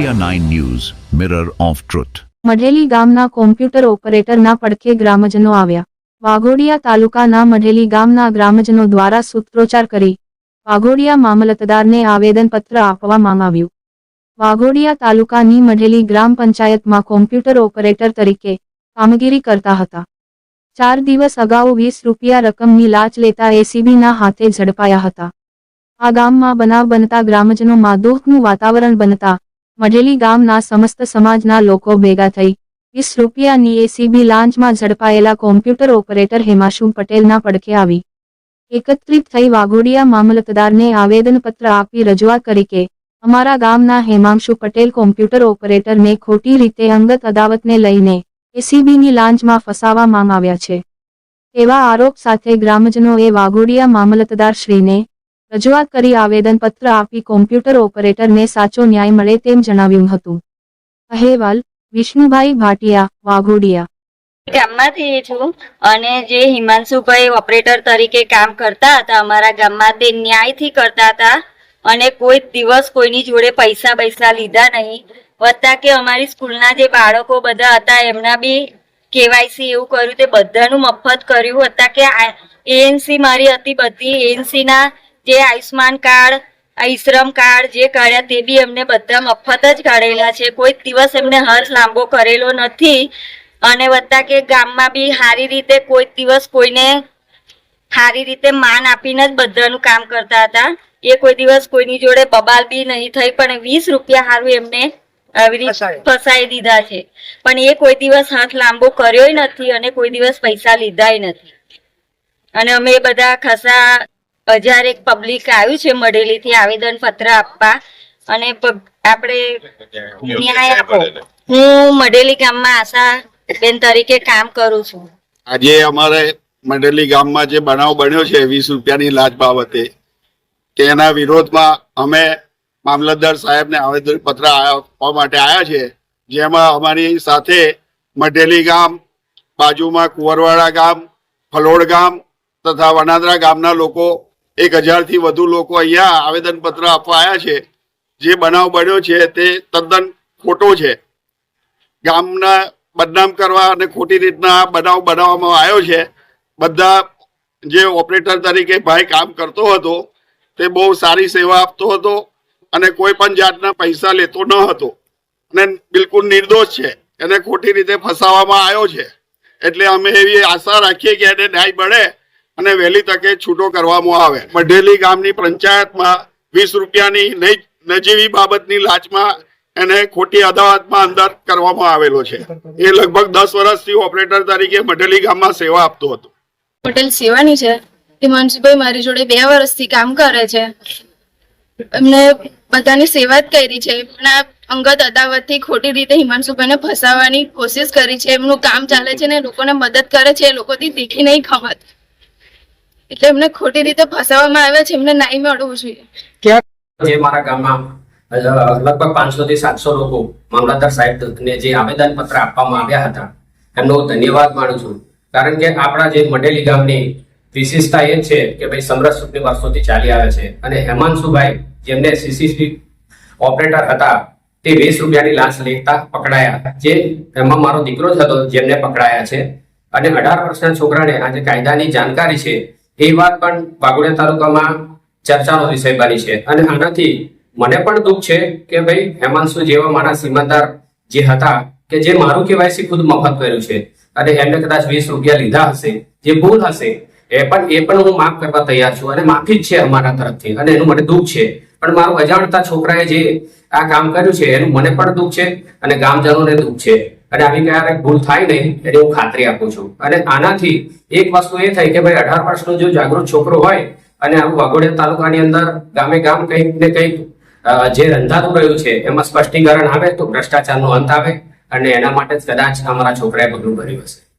India 9 News, Mirror of Truth. મઢેલી ગામના computer ઓપરેટરના પડખે ગ્રામજનો આવ્યા. વાઘોડિયા તાલુકાના મઢેલી ગામના ગ્રામજનો દ્વારા સૂત્રોચ્ચાર કરી વાઘોડિયા મામલતદારને આવેદનપત્ર આપવા માંગાવ્યું. વાઘોડિયા તાલુકાની મઢેલી ગ્રામ પંચાયતમાં કોમ્પ્યુટર ઓપરેટર તરીકે કામગીરી કરતા હતા. ચાર દિવસ અગાઉ વીસ રૂપિયા રકમની લાંચ લેતા એસીબીના હાથે ઝડપાયા હતા. આ ગામમાં બનાવ બનતા ગ્રામજનોમાં દુઃખનું વાતાવરણ બનતા મઢેલી ગામના સમસ્ત સમાજના લોકો ભેગા થઈ. વીસ રૂપિયાની એસીબી લાંચમાં ઝડપાયેલા કોમ્પ્યુટર ઓપરેટર હેમાશુ પટેલના પડખે આવી. એકત્રિત થઈ વાઘોડિયા મામલતદારને આવેદનપત્ર આપી રજૂઆત કરી કે, અમારા ગામના હેમાંશુ પટેલ કોમ્પ્યુટર ઓપરેટરને ખોટી રીતે અંગત અદાવતને લઈને એસીબીની લાંચમાં ફસાવા માંગાવ્યા છે. એવા આરોપ સાથે ગ્રામજનોએ વાઘોડિયા મામલતદાર શ્રીને રજૂઆત કરી આવેદનપત્ર આપી કોમ્પ્યુટર ઓપરેટરને સાચો ન્યાય મળે તેમ જણાવ્યું હતું. અહેવાલ, વિષ્ણુભાઈ ભાટિયા, વાઘોડિયા. ગામમાંથી છું અને જે હિમાંશુભાઈ ઓપરેટર તરીકે કામ કરતા હતા, અમારા ગામમાં તે ન્યાયથી કરતા હતા અને કોઈ દિવસ કોઈની જોડે પૈસા પૈસા લીધા નહીં. વત્તા કે અમારી સ્કૂલના જે બાળકો બધા હતા, એમના બી કેવાયસી એવું કર્યું, તે બધાનું મફત કર્યું. હતા કે એએનસી મારી હતી બધી ANC ના જે આયુષ્માન કાર્ડ આ કાર્ડ જે કાઢ્યા તે બી એમને બધા મફત જ કાઢેલા છે. કોઈ દિવસ એમને હર્ષ લાંબો કરેલો નથી. અને વધતા કે ગામમાં બી સારી રીતે કોઈ દિવસ કોઈને સારી રીતે માન આપીને જ બધાનું કામ કરતા હતા. એ કોઈ દિવસ કોઈની જોડે બબાલ બી નહીં થઈ પણ વીસ રૂપિયા સારું એમને આવી રીતે ફસાઈ. દીધા છે. પણ એ કોઈ દિવસ હાથ લાંબો કર્યોય નથી અને કોઈ દિવસ પૈસા લીધા નથી. અને અમે બધા ખાસા હજાર એક પબ્લિક આવ્યું છે મઢેલીથી આવેદન પત્ર આપવા. અને આપણે ન્યાય આપો. હું મઢેલી ગામમાં આશા બેન તરીકે કામ કરું છું. આજે અમારે મંડેલી ગામમાં જે બનાવ બન્યો છે વીસ રૂપિયાની લાજ બાબતે તેના વિરોધમાં અમે મામલતદાર સાહેબને આવેદન પત્ર આપવા માટે આવ્યા છે, જેમાં અમારી સાથે મઢેલી ગામ, બાજુમાં કુંવરવાડા ગામ, ફલોડ ગામ તથા વનાદરા ગામના લોકો એક હજારથી વધુ લોકો અહીંયા આવેદન પત્ર આપવા આવ્યા છે. જે બનાવ બન્યો છે તે તદ્દન ખોટો છે. ગામના બદનામ કરવા અને ખોટી રીતના બનાવ બનાવવામાં આવ્યો છે. બધા જે ઓપરેટર તરીકે ભાઈ કામ કરતો હતો, તે બહુ સારી સેવા આપતો હતો અને કોઈ પણ જાતના પૈસા લેતો ન હતો. અને બિલકુલ નિર્દોષ છે. એને ખોટી રીતે ફસાવવામાં આવ્યો છે. એટલે અમે એવી આશા રાખીએ કે એને ન્યાય મળે અને વહેલી તકે છૂટો કરવામાં આવે. મઢેલી ગામની પંચાયતમાં વીસ રૂપિયાની નજીવી બાબતની લાચમાં એને ખોટી અદાવતમાં અંદર કરવામાં આવેલો છે. એ લગભગ દસ વર્ષથી ઓપરેટર તરીકે મઢેલી ગામમાં સેવા આપતો હતો. પટેલ સેવાની છે. હિમાંશુભાઈ મારી જોડે બે વર્ષથી કામ કરે છે. એમને બધાની સેવા જ કરી છે. પણ આ અંગત અદાવતથી ખોટી રીતે હિમાંશુભાઈને ફસાવવાની કોશિશ કરી છે. એમનું કામ ચાલે છે ને લોકોને મદદ કરે છે. એ લોકોથી તીખી નહીં ખમત એટલે એમને ખોટી રીતે ફસાવવામાં આવ્યા છે એમને નાઈ મળવું જોઈએ. જે મારા ગામમાં લગભગ પાંચસો થી સાતસો લોકો મામલતદાર સાહેબને જે આવેદન પત્ર આપવામાં આવ્યા હતા એમનો ધન્યવાદ માનું છું. કારણ કે આપણા જે મઢેલી ગામની વિશેષતા એ છે કે ભાઈ સમરસ સુખની વર્ષોથી ચાલી આવે છે અને હેમાંશુભાઈ જેમને સીસીસી ઓપરેટર હતા તે વીસ રૂપિયાની લાંચ લેતા પકડાયા. જે એમાં મારો દીકરો જ હતો જેમને પકડાયા છે. અને અઢાર વર્ષના છોકરાને આજે કાયદાની જાણકારી છે એ વાત પણ વાઘોડિયા તાલુકામાં ચર્ચાનો વિષય બની છે. અને આનાથી મને પણ દુઃખ છે કે ભાઈ હેમાંશુ જેવા મારા સીમાદાર જે હતા, કે જે મારું કેવાયસી ખુદ મફત કર્યું છે. અને એમને કદાચ વીસ રૂપિયા લીધા હશે, જે ભૂલ હશે, એ પણ એ પણ હું માફ કરવા તૈયાર છું અને માફી જ છે અમારા તરફથી. અને એનું મને દુઃખ છે. પણ મારું અજાણતા છોકરાએ જે આ કામ કર્યું છે, એનું મને પણ દુઃખ છે અને ગામજનોને દુઃખ છે. અને આવી ક્યારેક ભૂલ થાય નહીં એની હું ખાતરી આપું છું. અને આનાથી એક વસ્તુ એ થઈ કે ભાઈ અઢાર વર્ષનો જો જાગૃત છોકરો હોય, અને આવું વાઘોડિયા તાલુકાની અંદર ગામે ગામ કંઈક ને કંઈક જે રંધાતું રહ્યું છે, એમાં સ્પષ્ટીકરણ આવે તો ભ્રષ્ટાચારનો અંત આવે, અને એના માટે જ કદાચ અમારા છોકરાએ પગલું ભર્યું હશે.